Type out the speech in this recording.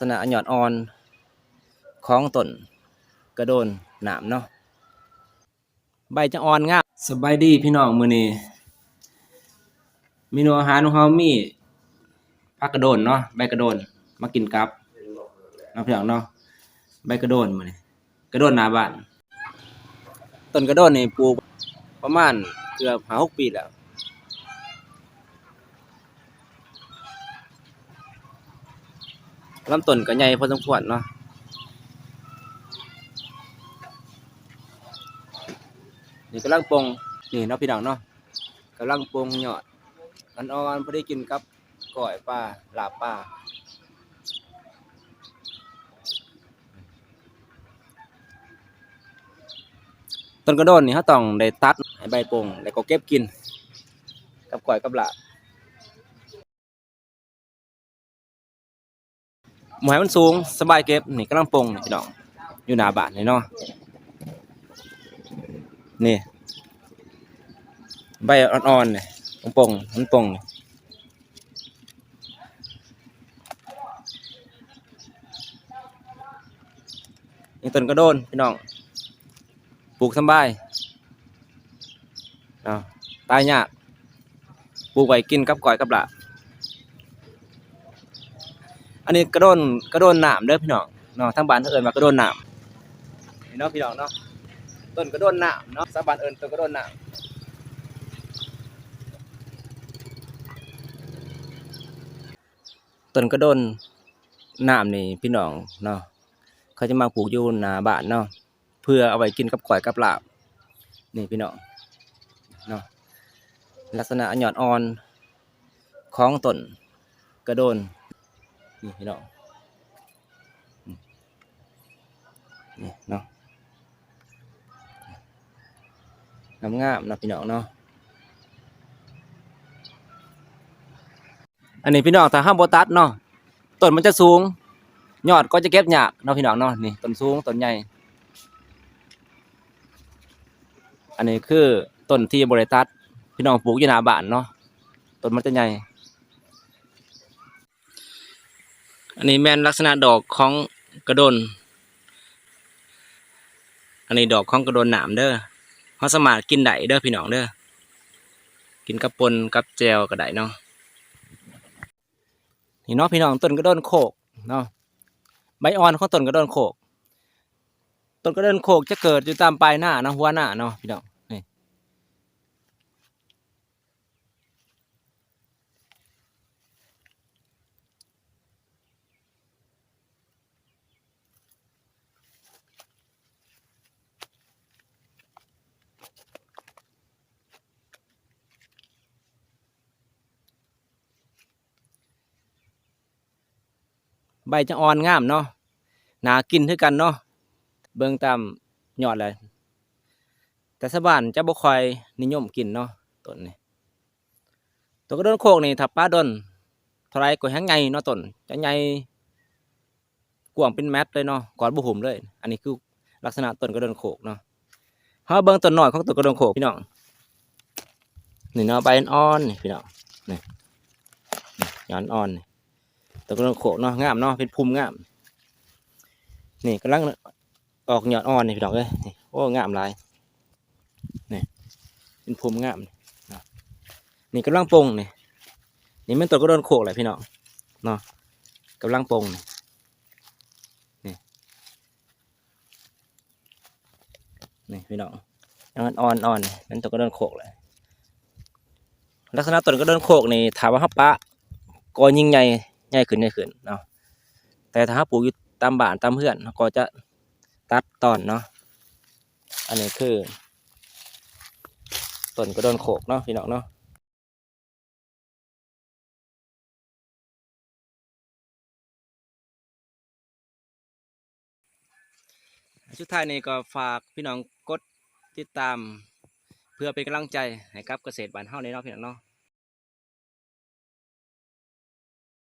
ลักษณะหยอดอ่อนของต้นกระโดนหนามเนาะใบจะอ่อนงามสบายดีพี่น้องมื้อนี้เมนูอาหารของเฮามีผักกระโดนเนาะใบกระโดนมากินกับเนาะพี่น้องเนาะใบกระโดนมื้อนี้กระโดนหน้าบ้านต้นกระโดนนี่ปลูกประมาณเกือบ5 6ปีแล้ว ลำต้นก็ใหญ่พอสมควรเนาะนี่กำลังปงนี่เนาะพี่น้องเนาะกำลังปลงยอดอ่อนพอได้กินกับก้อยปลาลาบปลาต้นกระโดนนี่เขาต้องได้ตัดใใบปงแล้วก็เก็บกิน กับก้อยกับลาบ หมวยมันสูงสบายเก็บนี่กำลังปงนี่พี่น้องอยู่หน้าบ้านนี่เนาะนี่ใบอ่อนๆนี่ปงมันปงนี่นี่ต้นกระโดนพี่น้องปลูกสบายเนาะตายยากปลูกไว้กินกับก้อยกับหลา อันนี้กระโดนกระโดนหนามเด้อพี่น้องเนาะทางบ้านเขาเอิ้นว่ากระโดนหนามนี่เนาะพี่น้องเนาะต้นกระโดนหนามเนาะชาบ้านเอิ้นต้นกระโดนหนามต้นกระโดนหนามนี่พี่น้องเนาะเขาจะมาปลูกอยู่หน้าบ้านเนาะเพื่อเอาไว้กินกับก๋วยกับลาบนี่พี่น้องเนาะลักษณะหยอดอ่อนของต้นกระโดน นี่พี่น้องนี่เนาะงามงามนะพี่น้องเนาะอันนี้พี่น้องถ้าห้ามโบตัดเนาะต้นมันจะสูง ยอดก็จะเก็บหยากเนาะพี่น้องเนาะนี่ต้นสูงต้นใหญ่ อันนี้คือต้นที่บริตัดพี่น้องปลูกอยู่หน้าบ้านเนาะต้นมันจะใหญ่ อันนี้แม่นลักษณะดอกของกระโดน อันนี้ดอกของกระโดนหนามเด้อเขาสามารถกินได้เด้อพี่น้องเด้อ กินกับปนกับแจวก็ได้เนาะ นี่เนาะพี่น้องต้นกระโดนโขกเนาะ ใบอ่อนของต้นกระโดนโขกต้นกระโดนโขกจะเกิดอยู่ตามปลายหน้าเนาะหัวหน้าเนาะพี่น้อง นี่ ใบจะอ่อนงามเนาะหนากินคือกันเนาะเบิ่งตามยอดเลยแต่สบ้านจะบ่ค่อยนิยมกินเนาะต้นนี้ตัวกระโดนโคกนี่ถ้าป้าดนเท่าไรก็แห้งใหญ่เนาะต้นจะใหญ่กว้างเป็นแมตเลยเนาะกอดบ่หุ่มเลย อันนี้คือลักษณะต้นกระโดนโคกเนาะเฮาเบิ่งต้นหน้อยของต้นกระโดนโคกพี่น้องนี่เนาะใบอ่อนนี่พี่น้องนี่นี่อนอ่อนนี่ ตัวกระโดนโขกเนาะงามเนาะเป็นภูมิงาม นี่กำลังออกยอดอ่อนนี่พี่น้องเอ้ยนี่โอ้งามหลายนี่เป็นภูมิงามนี่เนาะนี่กำลังปงนี่นี่มันตัวกระโดนโขกแหละพี่น้องเนาะกำลังปงนี่นี่นี่พี่น้องยังอ่อนอ่อนนี่เป็นตัวกระโดนโขกเลยลักษณะต้นกระโดนโขกนี่ถามว่าฮับปะก็ยิ่งใหญ่ ใหญ่ขึ้นใหญ่ขึ้นเนาะแต่ถ้าปลูกอยู่ตามบ้านตามเพื่อนก็จะตัดตอนเนาะอันนี้คือต้นกระโดนโขกเนาะพี่น้องเนาะสุดท้ายนี้ก็ฝากพี่น้องกดติดตาม เพื่อเป็นกำลังใจให้กับเกษตรบ้านเฮาในเนาะพี่น้องเนาะ